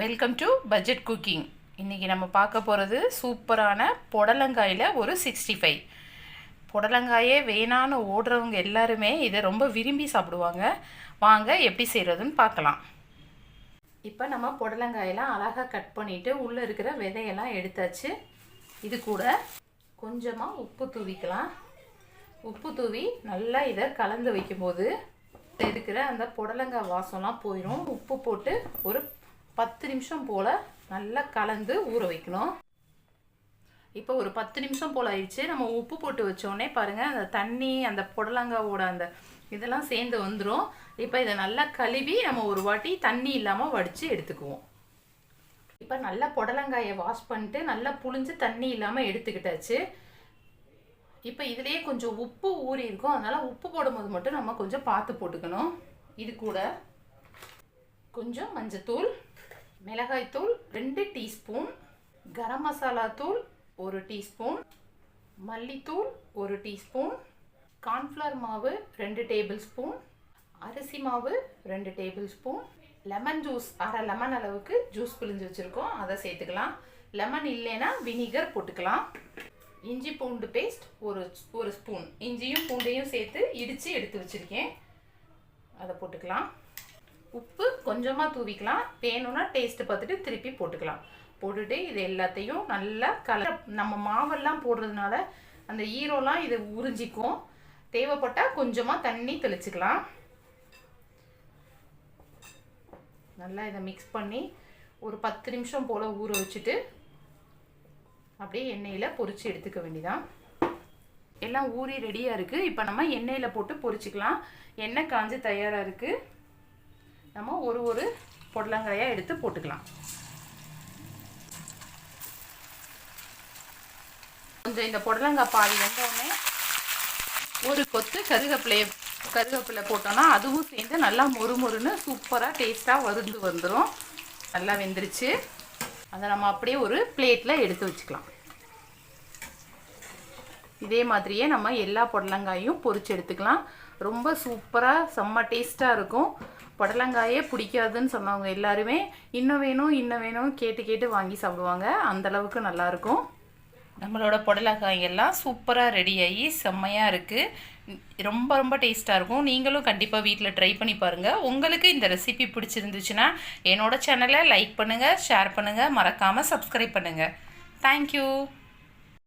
Welcome to budget cooking இன்றைக்கி நம்ம பார்க்க போகிறது சூப்பரான புடலங்காயில் ஒரு சிக்ஸ்டி ஃபைவ் புடலங்காயே வேணான்னு ஓடுறவங்க எல்லாருமே இதை ரொம்ப விரும்பி சாப்பிடுவாங்க. வாங்க எப்படி செய்கிறதுன்னு பார்க்கலாம். இப்போ நம்ம புடலங்காயெல்லாம் அழகாக கட் பண்ணிவிட்டு உள்ளே இருக்கிற விதையெல்லாம் எடுத்தாச்சு. இது கூட கொஞ்சமாக உப்பு தூவிக்கலாம். உப்பு தூவி நல்லா இதை கலந்து வைக்கும்போது இருக்கிற அந்த புடலங்காய் வாசம்லாம் போயிடும் உப்பு போட்டு ஒரு பத்து நிமிஷம் போல் நல்லா கலந்து ஊற வைக்கணும். இப்போ ஒரு பத்து நிமிஷம் போல் ஆயிடுச்சு. நம்ம உப்பு போட்டு வச்சோடனே பாருங்கள் அந்த தண்ணி அந்த புடலங்காவோட அந்த இதெல்லாம் சேர்ந்து வந்துடும் இப்போ இதை நல்லா கழுவி நம்ம ஒரு வாட்டி தண்ணி இல்லாமல் வடித்து எடுத்துக்குவோம். இப்போ நல்லா புடலங்காயை வாஷ் பண்ணிட்டு நல்லா புழிஞ்சு தண்ணி இல்லாமல் எடுத்துக்கிட்டாச்சு. இப்போ இதுலேயே கொஞ்சம் உப்பு ஊறி இருக்கும். அதனால் உப்பு போடும்போது மட்டும் நம்ம கொஞ்சம் பார்த்து போட்டுக்கணும். இது கூட கொஞ்சம் மஞ்சத்தூள் மிளகாய்த்தூள் ரெண்டு டீஸ்பூன் கரம் மசாலா தூள் ஒரு டீஸ்பூன் மல்லித்தூள் ஒரு டீஸ்பூன் கார்ன்ஃப்ளவர் மாவு ரெண்டு டேபிள் ஸ்பூன் அரிசி மாவு ரெண்டு டேபிள் ஸ்பூன் லெமன் ஜூஸ் அரை லெமன் அளவுக்கு ஜூஸ் பிழிஞ்சு வச்சுருக்கோம். அதை சேர்த்துக்கலாம். லெமன் இல்லைன்னா வினிகர் போட்டுக்கலாம். இஞ்சி பூண்டு பேஸ்ட் ஒரு ஒரு ஸ்பூன். இஞ்சியும் பூண்டையும் சேர்த்து இடித்து எடுத்து வச்சுருக்கேன். அதை போட்டுக்கலாம். உப்பு கொஞ்சமாக தூவிக்கலாம். வேணும்னா டேஸ்ட்டு பார்த்துட்டு திருப்பி போட்டுக்கலாம். போட்டுட்டு இது எல்லாத்தையும் நல்லா கலர் நம்ம மாவெல்லாம் போடுறதுனால அந்த ஈரோலாம் இது உறிஞ்சிக்கும். தேவைப்பட்டால் கொஞ்சமாக தண்ணி தெளிச்சுக்கலாம். நல்லா இதை மிக்ஸ் பண்ணி ஒரு பத்து நிமிஷம் போல் ஊற வச்சுட்டு அப்படியே எண்ணெயில் பொரித்து எடுத்துக்க வேண்டிதான் எல்லாம் ஊறி ரெடியாக இருக்குது இப்போ நம்ம எண்ணெயில் போட்டு பொரிச்சிக்கலாம். எண்ணெய் காஞ்சு தயாராக இருக்குது நம்ம ஒரு ஒரு புடலங்காயாக எடுத்து போட்டுக்கலாம். கொஞ்சம் இந்த புடலங்காய் பாதி வெந்தோடனே ஒரு கொத்து கருவேப்பிலையை கருவேப்பிலை போட்டோம்னா அதுவும் சேர்ந்து நல்லா மொறு மொறுன்னு சூப்பராக டேஸ்ட்டாக வருந்து வந்துடும் நல்லா வெந்துருச்சு. அதை நம்ம அப்படியே ஒரு பிளேட்டில் எடுத்து வச்சுக்கலாம். இதே மாதிரியே நம்ம எல்லா புடலங்காயும் பொறிச்சு எடுத்துக்கலாம். ரொம்ப சூப்பராக செம்ம டேஸ்ட்டாக இருக்கும். புடலங்காயே பிடிக்காதுன்னு சொன்னவங்க எல்லாருமே இன்னும் வேணும் இன்னும் வேணும் கேட்டு கேட்டு வாங்கி சாப்பிடுவாங்க. அந்தளவுக்கு நல்லாயிருக்கும் நம்மளோட புடலங்காய் எல்லாம் சூப்பராக ரெடி ஆகி செம்மையாக இருக்குது ரொம்ப ரொம்ப டேஸ்ட்டாக இருக்கும். நீங்களும் கண்டிப்பாக வீட்டில் ட்ரை பண்ணி பாருங்கள் உங்களுக்கு இந்த ரெசிபி பிடிச்சிருந்துச்சுன்னா என்னோட சேனலை லைக் பண்ணுங்கள் ஷேர் பண்ணுங்கள் மறக்காமல் சப்ஸ்கிரைப் பண்ணுங்கள் தேங்க்யூ